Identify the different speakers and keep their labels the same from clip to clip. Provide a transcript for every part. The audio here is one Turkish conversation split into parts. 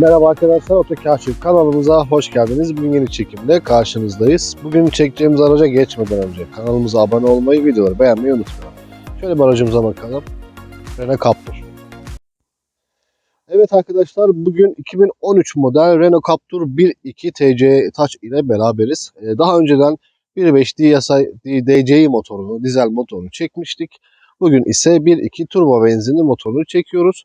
Speaker 1: Merhaba arkadaşlar, Otokaşif kanalımıza hoş geldiniz. Bugün yeni çekimde karşınızdayız. Bugün çekeceğimiz araca geçmeden önce kanalımıza abone olmayı, videoları beğenmeyi unutmayalım. Şöyle bir aracımıza bakalım. Renault Captur. Evet arkadaşlar, bugün 2013 model Renault Captur 1.2 TC Touch ile beraberiz. Ee, Daha önceden 1.5 DSI DCi motorunu, dizel motorunu çekmiştik. Bugün ise 1.2 turbo benzinli motorunu çekiyoruz.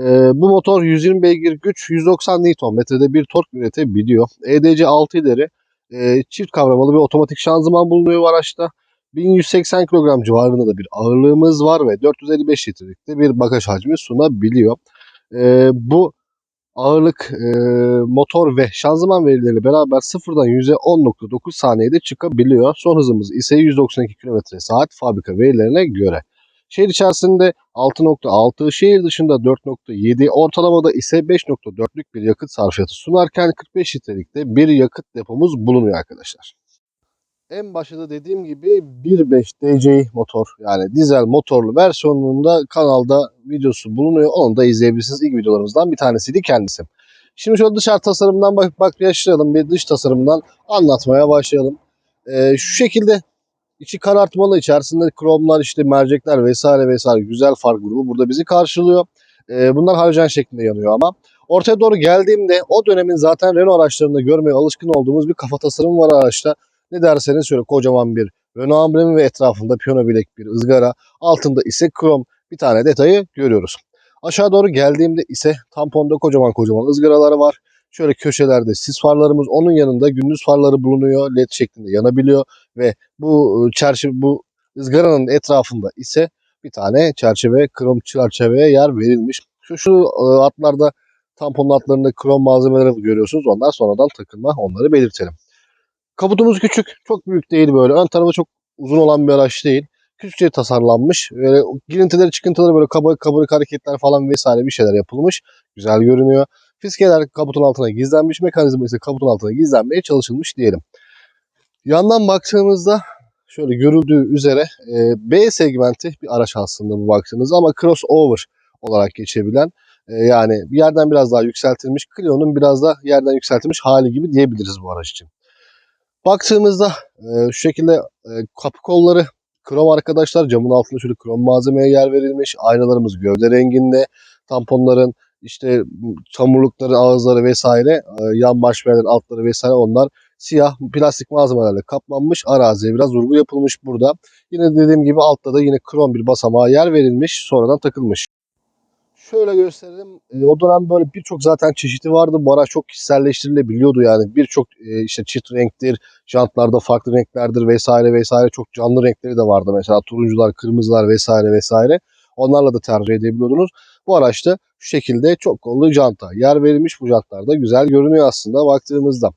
Speaker 1: Ee, bu motor 120 beygir güç, 190 Nm'de bir tork üretebiliyor. EDC 6 ileri e, çift kavramalı bir otomatik şanzıman bulunuyor bu araçta. 1180 kilogram civarında da bir ağırlığımız var ve 455 litrelikte bir bagaj hacmi sunabiliyor. Ee, bu ağırlık, e, motor ve şanzıman verileriyle beraber sıfırdan 100'e 10.9 saniyede çıkabiliyor. Son hızımız ise 192 km saat fabrika verilerine göre. Şehir içerisinde 6.6, şehir dışında 4.7, ortalamada ise 5.4'lük bir yakıt sarfiyatı sunarken 45 litrelikte bir yakıt depomuz bulunuyor arkadaşlar. En başta da dediğim gibi 1.5 DCi motor yani dizel motorlu versiyonunda kanalda videosu bulunuyor. Onu da izleyebilirsiniz. İlk videolarımızdan bir tanesiydi kendisi. Şimdi şöyle dışarı tasarımdan bak, bak başlayalım. Bir dış tasarımdan anlatmaya başlayalım. Ee, şu şekilde İçi karartmalı içerisinde kromlar işte mercekler vesaire vesaire güzel far grubu burada bizi karşılıyor. Ee, bunlar halojen şeklinde yanıyor ama. Ortaya doğru geldiğimde o dönemin zaten Renault araçlarında görmeye alışkın olduğumuz bir kafa tasarımı var araçta. Ne derseniz şöyle kocaman bir Renault amblemi ve etrafında piyano bilek bir ızgara. Altında ise krom bir tane detayı görüyoruz. Aşağı doğru geldiğimde ise tamponda kocaman kocaman ızgaraları var. Şöyle köşelerde sis farlarımız onun yanında gündüz farları bulunuyor. LED şeklinde yanabiliyor ve bu e, çerçeve bu ızgaranın etrafında ise bir tane çerçeve krom çerçeveye yer verilmiş. Şu şu atlarda tampon atlarında krom malzemeleri görüyorsunuz. Onlar sonradan takılma. Onları belirtelim. Kaputumuz küçük. Çok büyük değil böyle. Ön tarafı çok uzun olan bir araç değil. Küçükçe tasarlanmış. Böyle girintileri çıkıntıları böyle kaba, kabarık hareketler falan vesaire bir şeyler yapılmış. Güzel görünüyor. Fiskeler kaputun altına gizlenmiş. Mekanizma ise kaputun altına gizlenmeye çalışılmış diyelim. Yandan baktığımızda şöyle görüldüğü üzere e, B segmenti bir araç aslında bu baktığınızda ama crossover olarak geçebilen e, yani bir yerden biraz daha yükseltilmiş Clio'nun biraz da yerden yükseltilmiş hali gibi diyebiliriz bu araç için. Baktığımızda e, şu şekilde e, kapı kolları krom arkadaşlar camın altında şöyle krom malzemeye yer verilmiş. Aynalarımız gövde renginde. Tamponların işte çamurlukları, ağızları vesaire, e, yan başmerlerin altları vesaire onlar siyah plastik malzemelerle kaplanmış. Araziye biraz vurgu yapılmış burada. Yine dediğim gibi altta da yine krom bir basamağa yer verilmiş. Sonradan takılmış. Şöyle gösterelim. E, o dönem böyle birçok zaten çeşidi vardı. Bu araç çok kişiselleştirilebiliyordu yani. Birçok e, işte çift renktir, jantlarda farklı renklerdir vesaire vesaire. Çok canlı renkleri de vardı mesela. Turuncular, kırmızılar vesaire vesaire. Onlarla da tercih edebiliyordunuz. Bu araçta şu şekilde çok kollu janta yer verilmiş. Bu jantlar da güzel görünüyor aslında baktığımızda.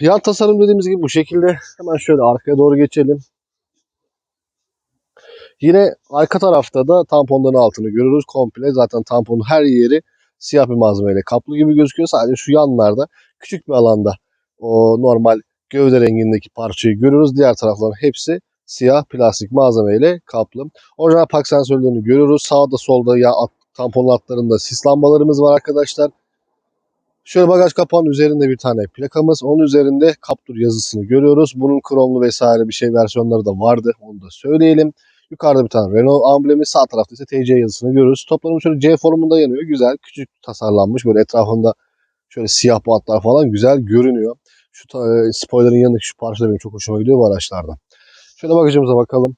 Speaker 1: Yan tasarım dediğimiz gibi bu şekilde. Hemen şöyle arkaya doğru geçelim. Yine arka tarafta da tamponların altını görürüz komple. Zaten tamponun her yeri siyah bir malzemeyle kaplı gibi gözüküyor. Sadece şu yanlarda küçük bir alanda o normal gövde rengindeki parçayı görürüz. Diğer tarafların hepsi siyah plastik malzemeyle kaplı. Orijinal park sensörlerini görüyoruz. Sağda solda ya tampon altlarında sis lambalarımız var arkadaşlar. Şöyle bagaj kapağının üzerinde bir tane plakamız. Onun üzerinde Captur yazısını görüyoruz. Bunun kromlu vesaire bir şey versiyonları da vardı. Onu da söyleyelim. Yukarıda bir tane Renault amblemi. Sağ tarafta ise TC yazısını görüyoruz. Toplamı şöyle C formunda yanıyor. Güzel. Küçük tasarlanmış. Böyle etrafında şöyle siyah bantlar falan güzel görünüyor. Şu ta- spoiler'ın yanındaki şu parça da benim çok hoşuma gidiyor bu araçlarda. Şöyle bagajımıza bakalım.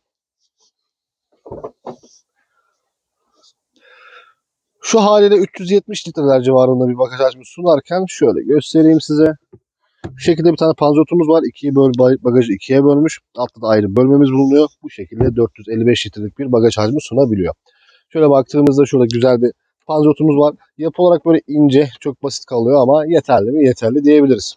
Speaker 1: Şu haliyle 370 litreler civarında bir bagaj hacmi sunarken şöyle göstereyim size. Bu şekilde bir tane panzotumuz var. İkiye böl bagajı ikiye bölmüş. Altta da ayrı bölmemiz bulunuyor. Bu şekilde 455 litrelik bir bagaj hacmi sunabiliyor. Şöyle baktığımızda şurada güzel bir panzotumuz var. Yapı olarak böyle ince, çok basit kalıyor ama yeterli mi? Yeterli diyebiliriz.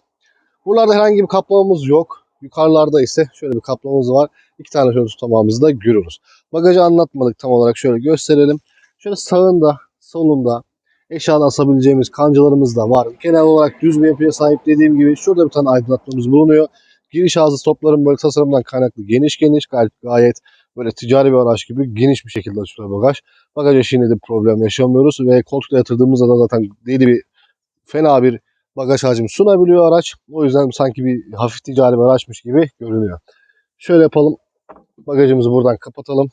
Speaker 1: Buralarda herhangi bir kaplamamız yok. Yukarılarda ise şöyle bir kaplamamız var. İki tane şöyle tutamağımızı da görüyoruz. Bagajı anlatmadık tam olarak şöyle gösterelim. Şöyle sağında, solunda eşyalı asabileceğimiz kancalarımız da var. Genel olarak düz bir yapıya sahip dediğim gibi şurada bir tane aydınlatmamız bulunuyor. Giriş ağzı stopların böyle tasarımdan kaynaklı geniş geniş gayet, gayet Böyle ticari bir araç gibi geniş bir şekilde açılıyor bagaj. Bagaj eşiğinde de problem yaşamıyoruz ve koltukla yatırdığımızda da zaten deli bir fena bir bagaj hacmi sunabiliyor araç. O yüzden sanki bir hafif ticari bir araçmış gibi görünüyor. Şöyle yapalım. Bagajımızı buradan kapatalım.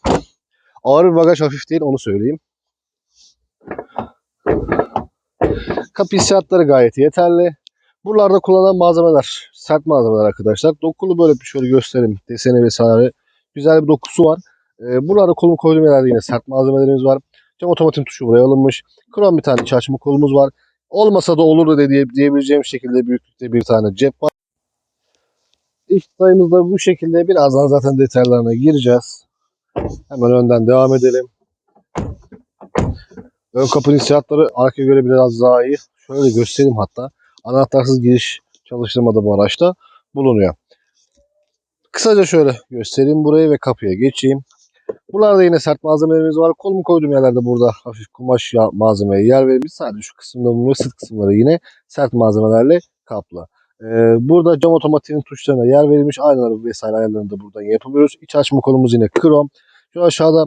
Speaker 1: Ağır bir bagaj hafif değil onu söyleyeyim. Kapı hissiyatları gayet yeterli. Buralarda kullanılan malzemeler sert malzemeler arkadaşlar. Dokulu böyle bir şöyle göstereyim. Deseni vesaire. Güzel bir dokusu var. Ee, buralarda kolumu koyduğum yerlerde yine sert malzemelerimiz var. Cam otomatik tuşu buraya alınmış. Krom bir tane iç açma kolumuz var. Olmasa da olur da diye, diyebileceğim şekilde büyüklükte bir tane cep var. İş sayımız da bu şekilde. Birazdan zaten detaylarına gireceğiz. Hemen önden devam edelim. Ön kapı hissiyatları arkaya göre biraz iyi. Şöyle göstereyim hatta. Anahtarsız giriş çalıştırmada bu araçta bulunuyor. Kısaca şöyle göstereyim burayı ve kapıya geçeyim. Buralarda yine sert malzemelerimiz var. Kolumu koyduğum yerlerde burada hafif kumaş malzemeye yer verilmiş. Sadece şu kısımda bulunuyor. Sırt kısımları yine sert malzemelerle kaplı. Ee, burada cam otomatiğinin tuşlarına yer verilmiş. Aynaları vesaire ayarlarını da buradan yapabiliyoruz. İç açma kolumuz yine krom. Şu aşağıda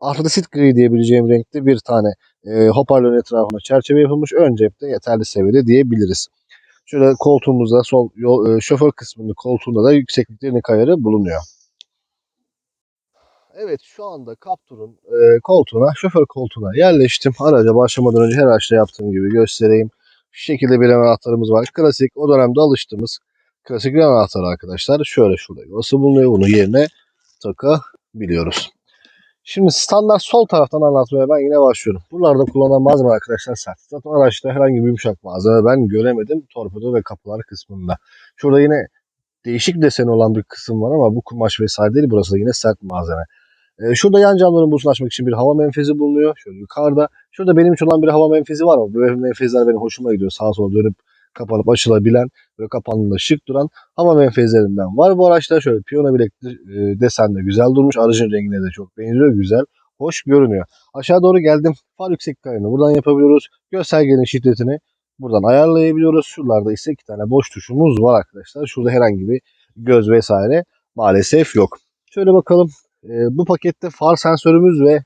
Speaker 1: Arthritit gri diyebileceğim renkte bir tane e, hoparlörün etrafına çerçeve yapılmış. Ön cepte yeterli seviyede diyebiliriz. Şöyle koltuğumuzda sol yol, e, şoför kısmında koltuğunda da yükseklik derinlik ayarı bulunuyor. Evet şu anda Captur'un e, koltuğuna, şoför koltuğuna yerleştim. Araca başlamadan önce her araçta yaptığım gibi göstereyim. Şu şekilde bir anahtarımız var. Klasik o dönemde alıştığımız klasik bir anahtar arkadaşlar. Şöyle şurada yuvası bulunuyor. Bunu yerine takabiliyoruz. Şimdi standart sol taraftan anlatmaya ben yine başlıyorum. Buralarda kullanılan malzeme arkadaşlar sert. Zaten araçta herhangi bir yumuşak malzeme ben göremedim torpido ve kapılar kısmında. Şurada yine değişik deseni olan bir kısım var ama bu kumaş vesaire değil. Burası da yine sert malzeme. Ee, şurada yan camların buzunu açmak için bir hava menfezi bulunuyor. Şöyle yukarıda. Şurada benim için olan bir hava menfezi var ama bu menfezler benim hoşuma gidiyor. Sağa sola dönüp kapanıp açılabilen ve kapandığında şık duran hava menfezlerinden var bu araçta. Şöyle piyano bilek e, desenle güzel durmuş. Aracın rengine de çok benziyor. Güzel. Hoş görünüyor. Aşağı doğru geldim. Far yükseklik ayarını buradan yapabiliyoruz. Göstergenin şiddetini buradan ayarlayabiliyoruz. Şuralarda ise iki tane boş tuşumuz var arkadaşlar. Şurada herhangi bir göz vesaire maalesef yok. Şöyle bakalım. E, bu pakette far sensörümüz ve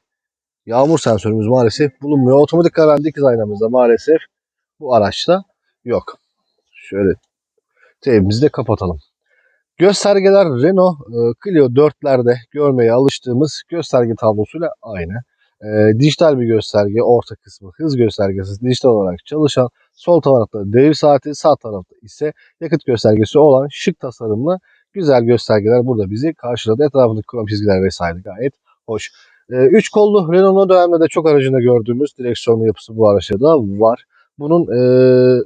Speaker 1: yağmur sensörümüz maalesef bulunmuyor. Otomatik karan dikiz aynamızda maalesef bu araçta yok. Şöyle teyimizi de kapatalım. Göstergeler Renault e, Clio 4'lerde görmeye alıştığımız gösterge tablosuyla aynı. E, dijital bir gösterge, orta kısmı hız göstergesi dijital olarak çalışan, sol tarafta devir saati, sağ tarafta ise yakıt göstergesi olan şık tasarımlı güzel göstergeler burada bizi karşıladı. Etrafındaki krom çizgiler vesaire gayet hoş. 3 kollu Renault'un dönemde de çok aracında gördüğümüz direksiyonlu yapısı bu araçta da var. Bunun e,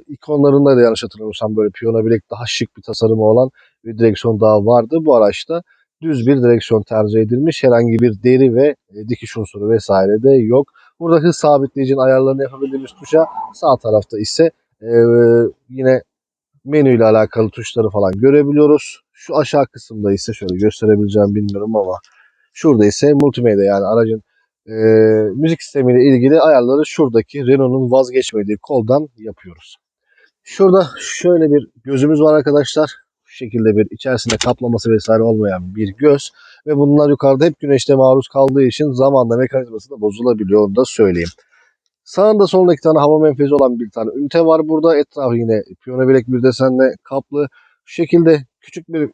Speaker 1: ikonlarında da yanlış hatırlamıyorsam böyle piyano bilek daha şık bir tasarımı olan bir direksiyon daha vardı. Bu araçta düz bir direksiyon tercih edilmiş. Herhangi bir deri ve e, dikiş unsuru vesaire de yok. Burada hız sabitleyicinin ayarlarını yapabildiğimiz tuşa sağ tarafta ise e, yine menü ile alakalı tuşları falan görebiliyoruz. Şu aşağı kısımda ise şöyle gösterebileceğim bilmiyorum ama şurada ise multimedya yani aracın e, müzik sistemiyle ilgili ayarları şuradaki Renault'un vazgeçmediği koldan yapıyoruz. Şurada şöyle bir gözümüz var arkadaşlar. Şu şekilde bir içerisinde kaplaması vesaire olmayan bir göz. Ve bunlar yukarıda hep güneşte maruz kaldığı için zamanla mekanizması da bozulabiliyor onu da söyleyeyim. Sağında solunda iki tane hava menfezi olan bir tane ünite var burada. Etrafı yine piyano bilek bir desenle kaplı. Şu şekilde küçük bir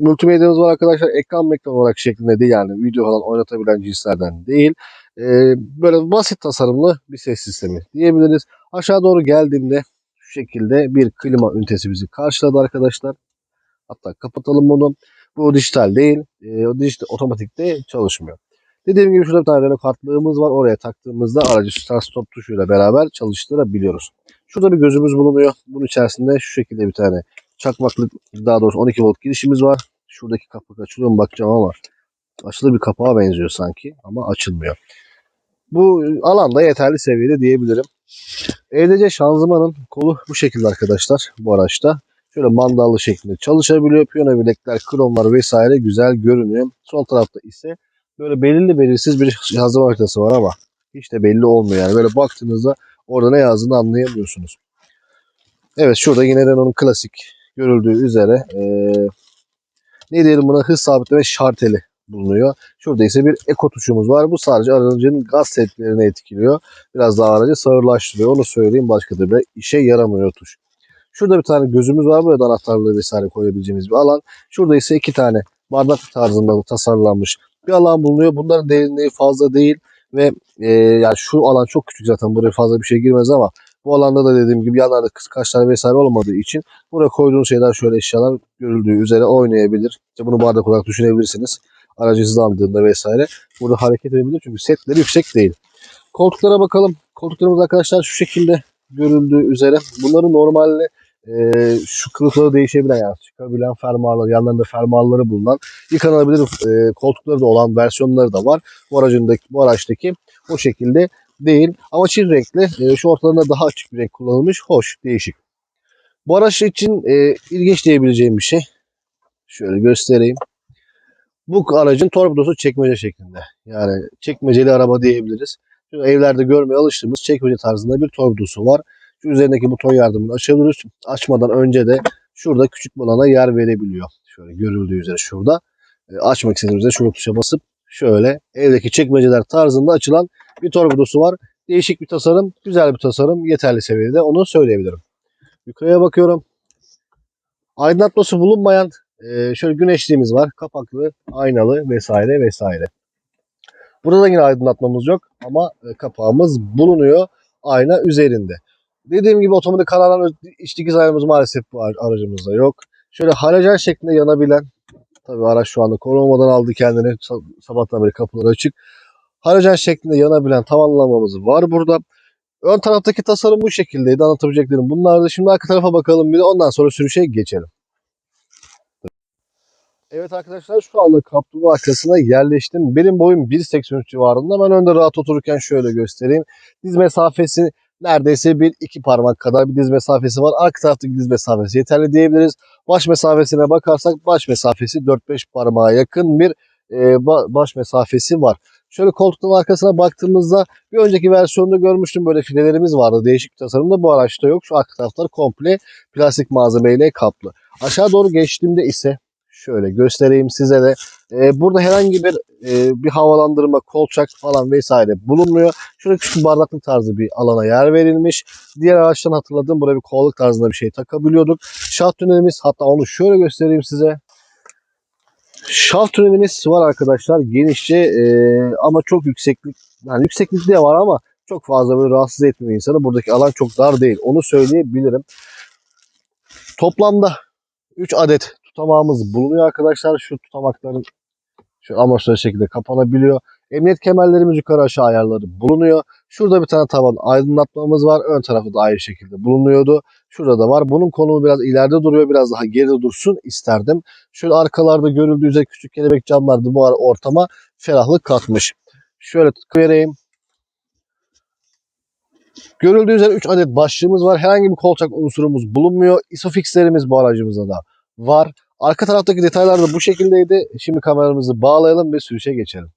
Speaker 1: multimedyamız var arkadaşlar. Ekran mekran olarak şeklinde değil yani video falan oynatabilen cinslerden değil. Ee, böyle basit tasarımlı bir ses sistemi diyebiliriz. Aşağı doğru geldiğimde şu şekilde bir klima ünitesi bizi karşıladı arkadaşlar. Hatta kapatalım bunu. Bu dijital değil. Ee, o dijital otomatikte çalışmıyor. Dediğim gibi şurada bir tane Renault kartlığımız var. Oraya taktığımızda aracı start stop tuşuyla beraber çalıştırabiliyoruz. Şurada bir gözümüz bulunuyor. Bunun içerisinde şu şekilde bir tane çakmaklık daha doğrusu 12 volt girişimiz var. Şuradaki kapak açılıyor mu bakacağım ama açılı bir kapağa benziyor sanki ama açılmıyor. Bu alanda yeterli seviyede diyebilirim. EDC şanzımanın kolu bu şekilde arkadaşlar bu araçta. Şöyle mandallı şeklinde çalışabiliyor. Piyano bilekler, kromlar vesaire güzel görünüyor. Sol tarafta ise böyle belirli belirsiz bir şanzıman haritası var ama hiç de belli olmuyor. Yani böyle baktığınızda orada ne yazdığını anlayamıyorsunuz. Evet şurada yine Renault'un klasik görüldüğü üzere eee ne diyelim buna hız sabitleme şarteli bulunuyor. Şurada ise bir eko tuşumuz var. Bu sadece aracın gaz setlerini etkiliyor. Biraz daha aracı sağırlaştırıyor. Onu söyleyeyim başka bir işe yaramıyor tuş. Şurada bir tane gözümüz var. Burada anahtarlığı vesaire koyabileceğimiz bir alan. Şurada ise iki tane bardak tarzında tasarlanmış bir alan bulunuyor. Bunların derinliği fazla değil ve e, yani şu alan çok küçük zaten buraya fazla bir şey girmez ama bu alanda da dediğim gibi yanlarda kız kaşlar vesaire olmadığı için buraya koyduğunuz şeyler şöyle eşyalar görüldüğü üzere oynayabilir. İşte bunu bardak olarak düşünebilirsiniz. Aracı hızlandığında vesaire burada hareket edebilir çünkü setleri yüksek değil. Koltuklara bakalım. Koltuklarımız arkadaşlar şu şekilde görüldüğü üzere. Bunların normalde e, şu kılıfları değişebilen yani çıkabilen fermuarlar, yanlarında fermuarları bulunan yıkanabilir e, koltukları da olan versiyonları da var. Bu aracındaki bu araçtaki o şekilde değil. Ama çift renkli. E, şu ortalarında daha açık bir renk kullanılmış. Hoş, değişik. Bu araç için e, ilginç diyebileceğim bir şey. Şöyle göstereyim. Bu aracın torpidosu çekmece şeklinde. Yani çekmeceli araba diyebiliriz. Şu evlerde görmeye alıştığımız çekmece tarzında bir torpidosu var. Şu üzerindeki buton yardımıyla açabiliyoruz. Açmadan önce de şurada küçük balana yer verebiliyor. Şöyle görüldüğü üzere şurada. E, açmak istediğimizde şurada tuşa basıp şöyle evdeki çekmeceler tarzında açılan bir torpidosu var. Değişik bir tasarım, güzel bir tasarım, yeterli seviyede onu söyleyebilirim. Yukarıya bakıyorum. Aydınlatması bulunmayan e, şöyle güneşliğimiz var. Kapaklı, aynalı vesaire vesaire. Burada da yine aydınlatmamız yok ama e, kapağımız bulunuyor ayna üzerinde. Dediğim gibi otomatik kararlan iç dikiz aynamız maalesef bu aracımızda yok. Şöyle halojen şeklinde yanabilen tabii araç şu anda korunmadan aldı kendini Sa- sabahtan beri kapıları açık. Halojen şeklinde yanabilen tavanlamamız var burada. Ön taraftaki tasarım bu şekildeydi anlatabileceklerim. Bunlar da şimdi arka tarafa bakalım bir de ondan sonra sürüşe geçelim. Evet arkadaşlar şu anda kapluğun arkasına yerleştim. Benim boyum 1.83 civarında. Ben önde rahat otururken şöyle göstereyim. Diz mesafesi neredeyse bir iki parmak kadar bir diz mesafesi var. Arka taraftaki diz mesafesi yeterli diyebiliriz. Baş mesafesine bakarsak baş mesafesi 4-5 parmağa yakın bir e, ba- baş mesafesi var. Şöyle koltuğun arkasına baktığımızda bir önceki versiyonda görmüştüm böyle filelerimiz vardı. Değişik bir tasarımda bu araçta yok. Şu arka taraflar komple plastik malzemeyle kaplı. Aşağı doğru geçtiğimde ise şöyle göstereyim size de. Ee, burada herhangi bir e, bir havalandırma, kolçak falan vesaire bulunmuyor. Şurada küçük bardaklık tarzı bir alana yer verilmiş. Diğer araçtan hatırladığım buraya bir kovalık tarzında bir şey takabiliyorduk. Şaft tünelimiz hatta onu şöyle göstereyim size. Şaft tünelimiz var arkadaşlar genişçe e, ama çok yükseklik yani yükseklik de var ama çok fazla böyle rahatsız etmiyor insanı. Buradaki alan çok dar değil. Onu söyleyebilirim. Toplamda 3 adet tutamağımız bulunuyor arkadaşlar. Şu tutamakların şu amaçlı şekilde kapanabiliyor. Emniyet kemerlerimiz yukarı aşağı ayarları bulunuyor. Şurada bir tane tavan aydınlatmamız var. Ön tarafı da ayrı şekilde bulunuyordu. Şurada da var. Bunun konumu biraz ileride duruyor. Biraz daha geride dursun isterdim. Şöyle arkalarda görüldüğü üzere küçük kelebek camlar da bu ara ortama ferahlık katmış. Şöyle vereyim. Görüldüğü üzere 3 adet başlığımız var. Herhangi bir kolçak unsurumuz bulunmuyor. Isofixlerimiz bu aracımızda da var. Arka taraftaki detaylar da bu şekildeydi. Şimdi kameramızı bağlayalım ve sürüşe geçelim.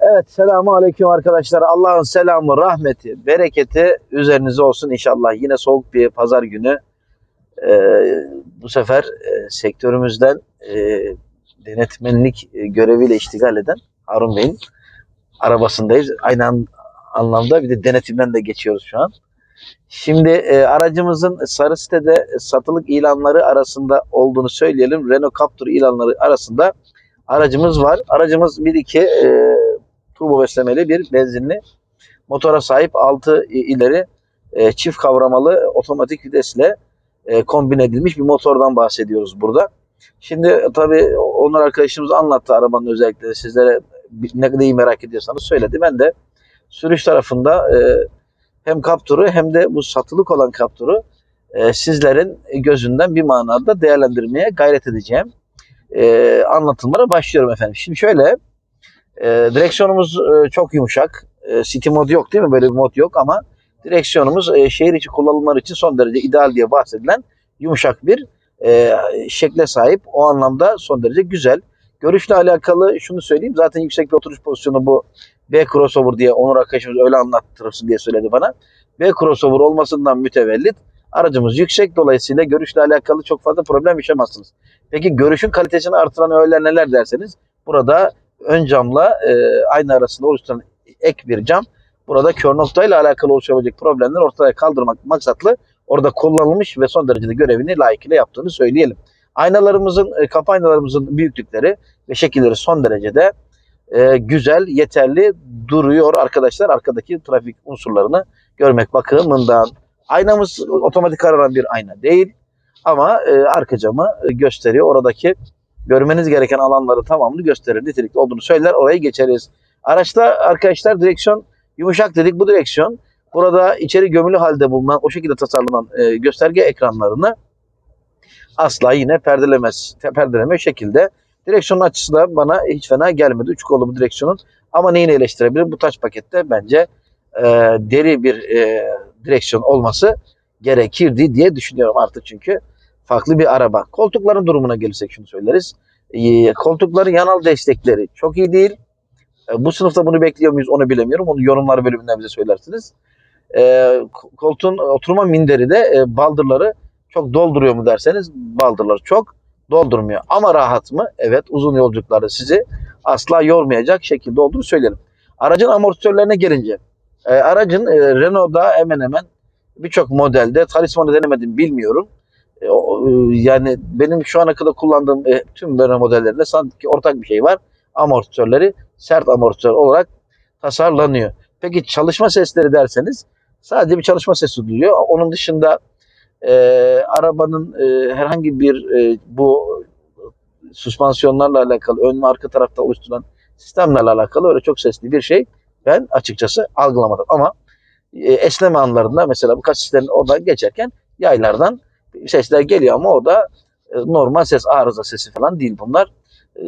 Speaker 2: Evet selamun aleyküm arkadaşlar. Allah'ın selamı, rahmeti, bereketi üzerinize olsun inşallah. Yine soğuk bir pazar günü. Ee, bu sefer e, sektörümüzden e, denetmenlik e, göreviyle iştigal eden Harun Bey'in arabasındayız. Aynı an- anlamda bir de denetimden de geçiyoruz şu an. Şimdi e, aracımızın sarı sitede satılık ilanları arasında olduğunu söyleyelim. Renault Captur ilanları arasında aracımız var. Aracımız 1.2 e, turbo beslemeli bir benzinli motora sahip 6 ileri e, çift kavramalı otomatik vitesle e, kombin edilmiş bir motordan bahsediyoruz burada. Şimdi tabii Onur arkadaşımız anlattı arabanın özellikleri sizlere neyi merak ediyorsanız söyledi. Ben de sürüş tarafında e, hem Captur'u hem de bu satılık olan Captur'u e, sizlerin gözünden bir manada değerlendirmeye gayret edeceğim. E, anlatımlara başlıyorum efendim. Şimdi şöyle e, direksiyonumuz e, çok yumuşak. E, city mod yok değil mi? Böyle bir mod yok ama direksiyonumuz e, şehir içi kullanımlar için son derece ideal diye bahsedilen yumuşak bir e, şekle sahip. O anlamda son derece güzel. Görüşle alakalı şunu söyleyeyim. Zaten yüksek bir oturuş pozisyonu bu B crossover diye Onur arkadaşımız öyle anlattırırsın diye söyledi bana. B crossover olmasından mütevellit Aracımız yüksek dolayısıyla görüşle alakalı çok fazla problem yaşamazsınız. Peki görüşün kalitesini artıran öğeler neler derseniz burada ön camla e, ayna arasında oluşturan ek bir cam burada kör noktayla alakalı oluşabilecek problemleri ortaya kaldırmak maksatlı orada kullanılmış ve son derecede görevini layıkıyla yaptığını söyleyelim. Aynalarımızın, e, kapı aynalarımızın büyüklükleri ve şekilleri son derecede e, güzel, yeterli duruyor arkadaşlar. Arkadaki trafik unsurlarını görmek bakımından. Aynamız otomatik kararan bir ayna değil ama e, arka camı gösteriyor. Oradaki görmeniz gereken alanları tamamını gösterir. Nitelikli olduğunu söyler. Orayı geçeriz. Araçta arkadaşlar direksiyon yumuşak dedik. Bu direksiyon burada içeri gömülü halde bulunan o şekilde tasarlanan e, gösterge ekranlarını asla yine perdelemez, perdeleme şekilde. Direksiyonun açısı da bana hiç fena gelmedi. Üç kollu bu direksiyonun. Ama neyini eleştirebilirim? Bu taç pakette bence e, deri bir e, direksiyon olması gerekirdi diye düşünüyorum artık çünkü farklı bir araba. Koltukların durumuna gelirsek şunu söyleriz. E, koltukların yanal destekleri çok iyi değil. E, bu sınıfta bunu bekliyor muyuz onu bilemiyorum. Onu yorumlar bölümünden bize söylersiniz. E, koltuğun oturma minderi de e, baldırları çok dolduruyor mu derseniz baldırları çok doldurmuyor. Ama rahat mı? Evet uzun yolculuklarda sizi asla yormayacak şekilde olduğunu söylerim. Aracın amortisörlerine gelince e, aracın e, Renault'da hemen hemen birçok modelde talismanı denemedim bilmiyorum. E, o, e, yani benim şu ana kadar kullandığım e, tüm Renault modellerinde sanki ortak bir şey var. Amortisörleri sert amortisör olarak tasarlanıyor. Peki çalışma sesleri derseniz sadece bir çalışma sesi duyuyor. Onun dışında e, arabanın e, herhangi bir e, bu süspansiyonlarla alakalı ön ve arka tarafta oluşturulan sistemlerle alakalı öyle çok sesli bir şey ben açıkçası algılamadım. Ama e, esneme anlarında mesela bu kasislerin oradan geçerken yaylardan sesler geliyor ama o da e, normal ses arıza sesi falan değil bunlar.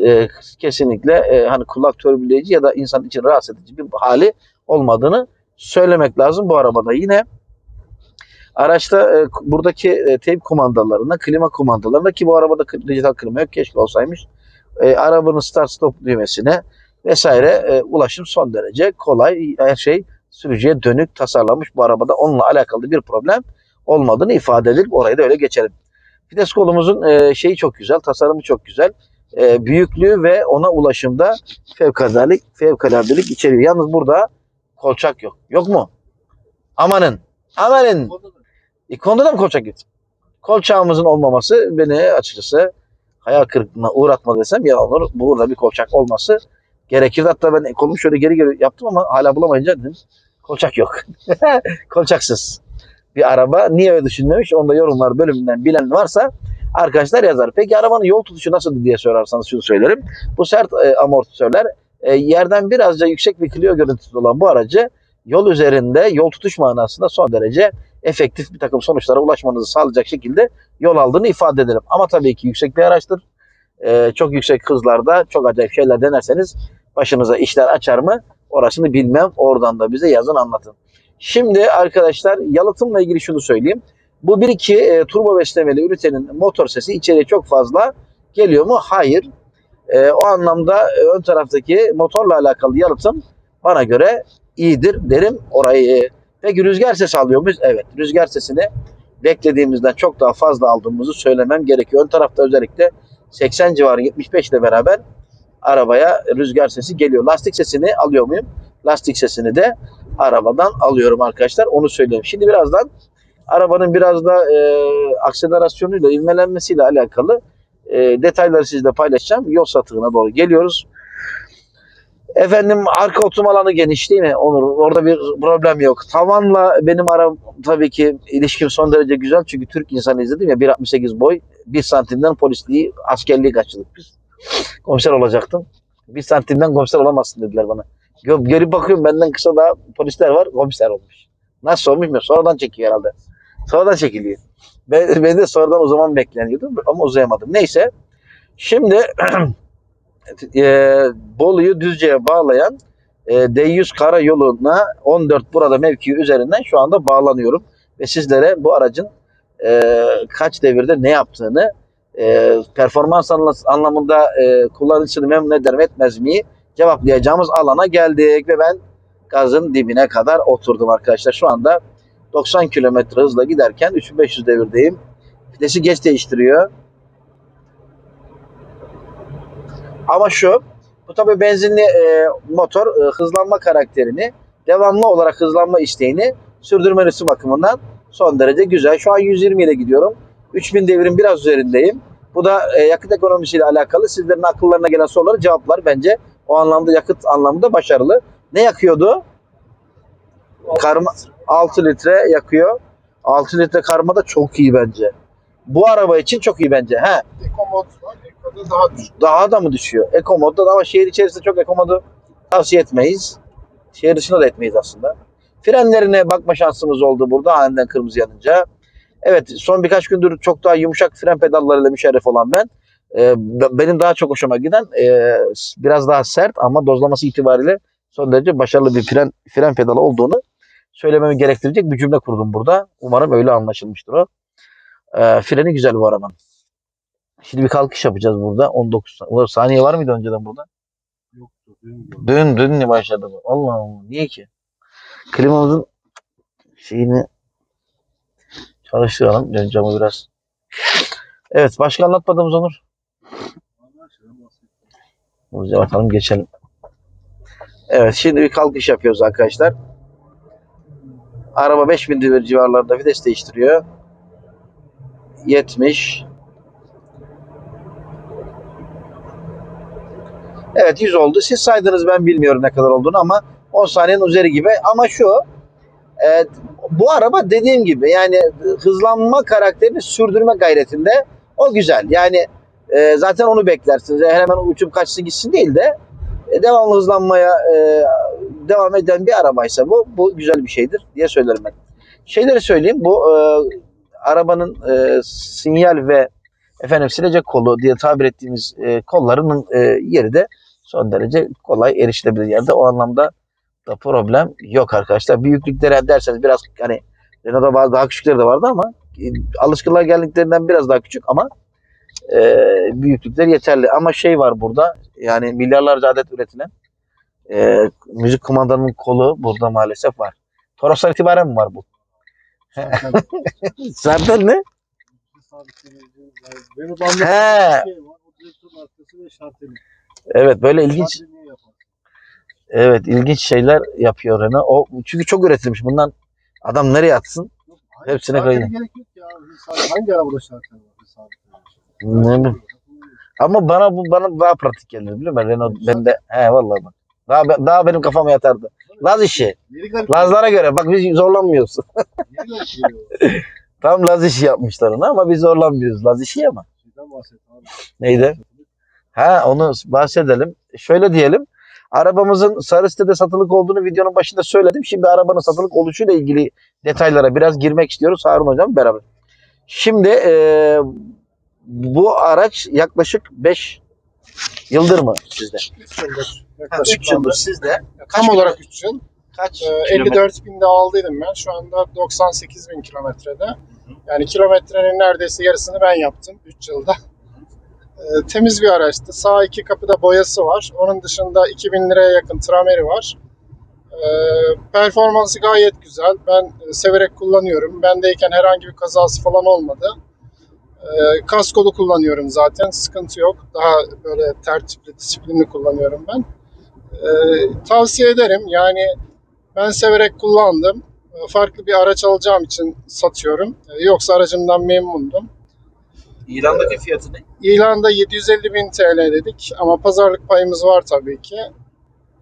Speaker 2: E, kesinlikle e, hani kulak törpüleyici ya da insan için rahatsız edici bir hali olmadığını söylemek lazım bu arabada. Yine araçta e, buradaki e, teyp kumandalarında, klima kumandalarında ki bu arabada dijital klima yok keşke olsaymış. E, arabanın start stop düğmesine vesaire e, ulaşım son derece kolay. Her şey sürücüye dönük tasarlanmış bu arabada. Onunla alakalı bir problem olmadığını ifade edip orayı da öyle geçelim. Vites kolumuzun e, şeyi çok güzel, tasarımı çok güzel. E, büyüklüğü ve ona ulaşımda fevkaladelik, fevkaladelik içeriyor. Yalnız burada kolçak yok. Yok mu? Amanın. Amanın. İkonda da mı kolçak yok? Kolçağımızın olmaması beni açıkçası hayal kırıklığına uğratma desem yalan olur. Burada bir kolçak olması gerekirdi. Hatta ben kolumu şöyle geri geri yaptım ama hala bulamayınca dedim kolçak yok. Kolçaksız bir araba. Niye öyle düşünmemiş? Onu da yorumlar bölümünden bilen varsa arkadaşlar yazar. Peki arabanın yol tutuşu nasıl diye sorarsanız şunu söylerim. Bu sert e, amortisörler e, yerden birazca yüksek bir Clio görüntüsü olan bu aracı yol üzerinde yol tutuş manasında son derece efektif bir takım sonuçlara ulaşmanızı sağlayacak şekilde yol aldığını ifade ederim. Ama tabii ki yüksek bir araçtır. Ee, çok yüksek hızlarda çok acayip şeyler denerseniz başınıza işler açar mı? Orasını bilmem. Oradan da bize yazın anlatın. Şimdi arkadaşlar yalıtımla ilgili şunu söyleyeyim. Bu 1.2 e, turbo beslemeli ünitenin motor sesi içeriye çok fazla geliyor mu? Hayır. E, o anlamda e, ön taraftaki motorla alakalı yalıtım bana göre iyidir derim orayı. Peki rüzgar sesi alıyor muyuz? Evet. Rüzgar sesini beklediğimizden çok daha fazla aldığımızı söylemem gerekiyor. Ön tarafta özellikle 80 civarı 75 ile beraber arabaya rüzgar sesi geliyor. Lastik sesini alıyor muyum? Lastik sesini de arabadan alıyorum arkadaşlar. Onu söyleyeyim. Şimdi birazdan arabanın biraz da e, akselerasyonuyla, ivmelenmesiyle alakalı e, detayları sizle paylaşacağım. Yol satığına doğru geliyoruz. Efendim arka oturma alanı geniş değil mi Onur? Orada bir problem yok. Tavanla benim aram tabii ki ilişkim son derece güzel. Çünkü Türk insanı izledim ya 1.68 boy. 1 santimden polisliği, askerliği kaçırdık biz. Komiser olacaktım. 1 santimden komiser olamazsın dediler bana. Gö- Görüp bakıyorum benden kısa daha polisler var. Komiser olmuş. Nasıl olmuş bilmiyorum. Sonradan çekiyor herhalde. Sonradan çekiliyor. Ben, ben de sonradan o zaman bekleniyordu ama uzayamadım. Neyse. Şimdi e, Bolu'yu Düzce'ye bağlayan e, D100 karayoluna 14 burada mevki üzerinden şu anda bağlanıyorum. Ve sizlere bu aracın e, kaç devirde ne yaptığını e, performans anla- anlamında e, kullanıcısını memnun eder mi etmez mi cevaplayacağımız alana geldik ve ben gazın dibine kadar oturdum arkadaşlar. Şu anda 90 kilometre hızla giderken 3500 devirdeyim. Vitesi geç değiştiriyor. Ama şu, bu tabii benzinli e, motor e, hızlanma karakterini, devamlı olarak hızlanma isteğini sürdürmesi bakımından son derece güzel. Şu an 120 ile gidiyorum. 3000 devirin biraz üzerindeyim. Bu da e, yakıt ekonomisiyle alakalı. Sizlerin akıllarına gelen soruları cevaplar bence o anlamda yakıt anlamında başarılı. Ne yakıyordu? Karma 6 litre yakıyor. 6 litre karma da çok iyi bence. Bu araba için çok iyi bence. He,
Speaker 3: Eco mod var. Daha düşük.
Speaker 2: daha da mı düşüyor? Eco modda da ama şehir içerisinde çok Eco modu tavsiye etmeyiz. Şehir dışında da etmeyiz aslında. Frenlerine bakma şansımız oldu burada aniden kırmızı yanınca. Evet son birkaç gündür çok daha yumuşak fren pedallarıyla müşerref olan ben. e, benim daha çok hoşuma giden e, biraz daha sert ama dozlaması itibariyle son derece başarılı bir fren, fren pedalı olduğunu söylememi gerektirecek bir cümle kurdum burada. Umarım öyle anlaşılmıştır o. E, freni güzel bu arabanın. Şimdi bir kalkış yapacağız burada. 19 sa- Ulan saniye var mıydı önceden burada?
Speaker 1: Yoktu. bilmiyorum.
Speaker 2: Dün dün başladı bu. Allah Allah. Niye ki? Klimamızın şeyini çalıştıralım. Dön camı biraz. Evet. Başka anlatmadığımız Onur. Hızlıca bakalım geçelim. Evet. Şimdi bir kalkış yapıyoruz arkadaşlar. Araba 5000 devir civarlarında vites değiştiriyor. 70 Evet 100 oldu. Siz saydınız ben bilmiyorum ne kadar olduğunu ama 10 saniyenin üzeri gibi. Ama şu e, bu araba dediğim gibi yani hızlanma karakterini sürdürme gayretinde o güzel. Yani e, zaten onu beklersiniz. Yani hemen uçup kaçsın gitsin değil de e, devamlı hızlanmaya e, devam eden bir arabaysa bu bu güzel bir şeydir diye söylerim ben. Şeyleri söyleyeyim. Bu e, arabanın e, sinyal ve efendim silecek kolu diye tabir ettiğimiz e, kollarının e, yeri de son derece kolay erişilebilir yerde. O anlamda da problem yok arkadaşlar. Büyüklükleri derseniz biraz hani Renault'da bazı daha küçükleri de vardı ama e, alışkınlığa geldiklerinden biraz daha küçük ama e, büyüklükleri yeterli. Ama şey var burada yani milyarlarca adet üretilen e, müzik kumandanın kolu burada maalesef var. Toros'tan itibaren mi var bu? Zaten ne? He.
Speaker 1: Şey.
Speaker 2: Evet böyle ilginç evet ilginç şeyler yapıyor Renault. O çünkü çok üretilmiş. Bundan adam nereye atsın?
Speaker 1: Hayır,
Speaker 2: Hepsine.
Speaker 1: Sadece Hangi arabada yani.
Speaker 2: Ne bileyim. Ama bana bu bana daha pratik gelir biliyor musun? Renault bende he vallahi bak. Daha daha benim kafama yatardı. Laz işi. Lazlara göre bak biz zorlanmıyoruz.
Speaker 1: Geliyor.
Speaker 2: Tam Laz işi yapmışlar ama biz zorlanmıyoruz. Laz işi ama. Neydi? Ha onu bahsedelim. Şöyle diyelim. Arabamızın sarı sitede satılık olduğunu videonun başında söyledim. Şimdi arabanın satılık oluşuyla ilgili detaylara biraz girmek istiyoruz Harun Hocam beraber. Şimdi e, bu araç yaklaşık 5 yıldır mı sizde?
Speaker 3: 3 yıldır. Yaklaşık
Speaker 2: 3 yıldır sizde.
Speaker 3: Tam olarak 3 yıl.
Speaker 2: Kaç
Speaker 3: Ee,
Speaker 2: kilometre?
Speaker 3: 54 binde aldıydım ben. Şu anda 98 bin kilometrede. Yani kilometrenin neredeyse yarısını ben yaptım 3 yılda. Ee, temiz bir araçtı. Sağ iki kapıda boyası var. Onun dışında 2000 liraya yakın trameri var. Ee, performansı gayet güzel. Ben e, severek kullanıyorum. Bendeyken herhangi bir kazası falan olmadı. Ee, kaskolu kullanıyorum zaten. Sıkıntı yok. Daha böyle tertipli, disiplinli kullanıyorum ben. Ee, tavsiye ederim. Yani ben severek kullandım. Ee, Farklı bir araç alacağım için satıyorum. Ee, Yoksa aracımdan memnundum.
Speaker 2: İlandaki fiyatı ne?
Speaker 3: İlanda 750 bin TL dedik ama pazarlık payımız var tabii ki.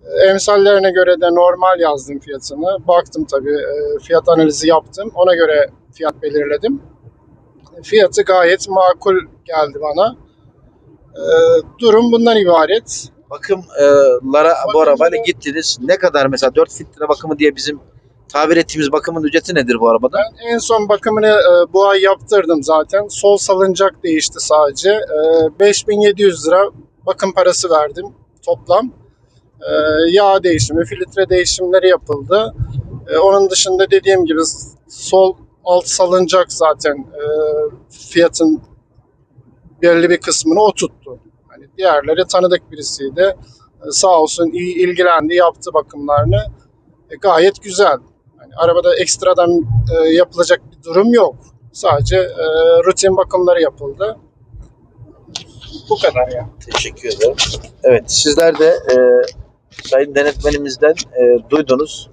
Speaker 3: Ee, Emsallerine göre de normal yazdım fiyatını. Baktım tabii e, fiyat analizi yaptım. Ona göre fiyat belirledim. Fiyatı gayet makul geldi bana. Ee, Durum bundan ibaret.
Speaker 2: Bakımlara bu arabayla gittiniz. Ne kadar mesela 4 filtre bakımı diye bizim tabir ettiğimiz bakımın ücreti nedir bu arabada?
Speaker 3: Ben en son bakımını e, bu ay yaptırdım zaten. Sol salıncak değişti sadece. E, 5700 lira bakım parası verdim toplam. E, yağ değişimi, filtre değişimleri yapıldı. E, onun dışında dediğim gibi sol alt salıncak zaten e, fiyatın belli bir kısmını o tuttu. Hani diğerleri tanıdık birisiydi. E, sağ olsun iyi ilgilendi, yaptı bakımlarını. E, gayet güzel. Yani arabada ekstradan e, yapılacak bir durum yok. Sadece e, rutin bakımları yapıldı. Bu kadar yani.
Speaker 2: Teşekkür ederim. Evet sizler de e, sayın denetmenimizden e, duydunuz.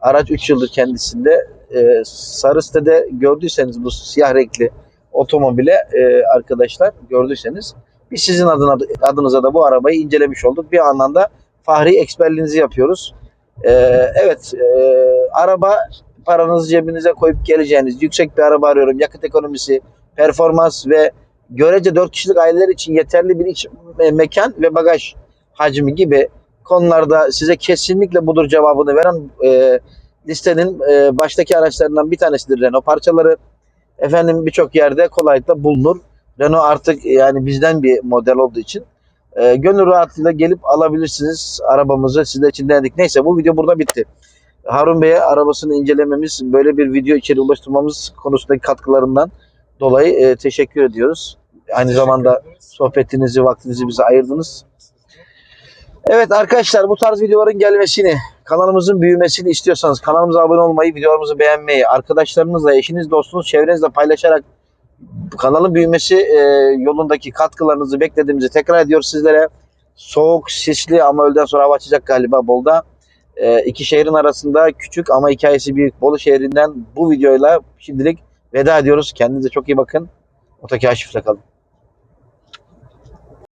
Speaker 2: Araç 3 yıldır kendisinde. E, sarı sitede gördüyseniz bu siyah renkli otomobile e, arkadaşlar gördüyseniz biz sizin adına, adınıza da bu arabayı incelemiş olduk. Bir anlamda fahri eksperliğinizi yapıyoruz. E, evet e, araba paranızı cebinize koyup geleceğiniz yüksek bir araba arıyorum. Yakıt ekonomisi, performans ve görece 4 kişilik aileler için yeterli bir iç e, mekan ve bagaj hacmi gibi konularda size kesinlikle budur cevabını veren e, listenin e, baştaki araçlarından bir tanesidir Renault parçaları. Efendim birçok yerde kolaylıkla bulunur. Renault artık yani bizden bir model olduğu için e, gönül rahatlığıyla gelip alabilirsiniz arabamızı sizler için denedik. Neyse bu video burada bitti. Harun Bey'e arabasını incelememiz, böyle bir video içeri ulaştırmamız konusundaki katkılarından dolayı e, teşekkür ediyoruz. Aynı zamanda sohbetinizi, vaktinizi bize ayırdınız. Evet arkadaşlar bu tarz videoların gelmesini, kanalımızın büyümesini istiyorsanız kanalımıza abone olmayı, videolarımızı beğenmeyi, arkadaşlarınızla, eşiniz, dostunuz, çevrenizle paylaşarak kanalın büyümesi e, yolundaki katkılarınızı beklediğimizi tekrar ediyoruz sizlere. Soğuk, sisli ama öğleden sonra hava açacak galiba Bol'da. E, iki şehrin arasında küçük ama hikayesi büyük Bolu şehrinden bu videoyla şimdilik veda ediyoruz. Kendinize çok iyi bakın. Otaki Aşif'le kalın.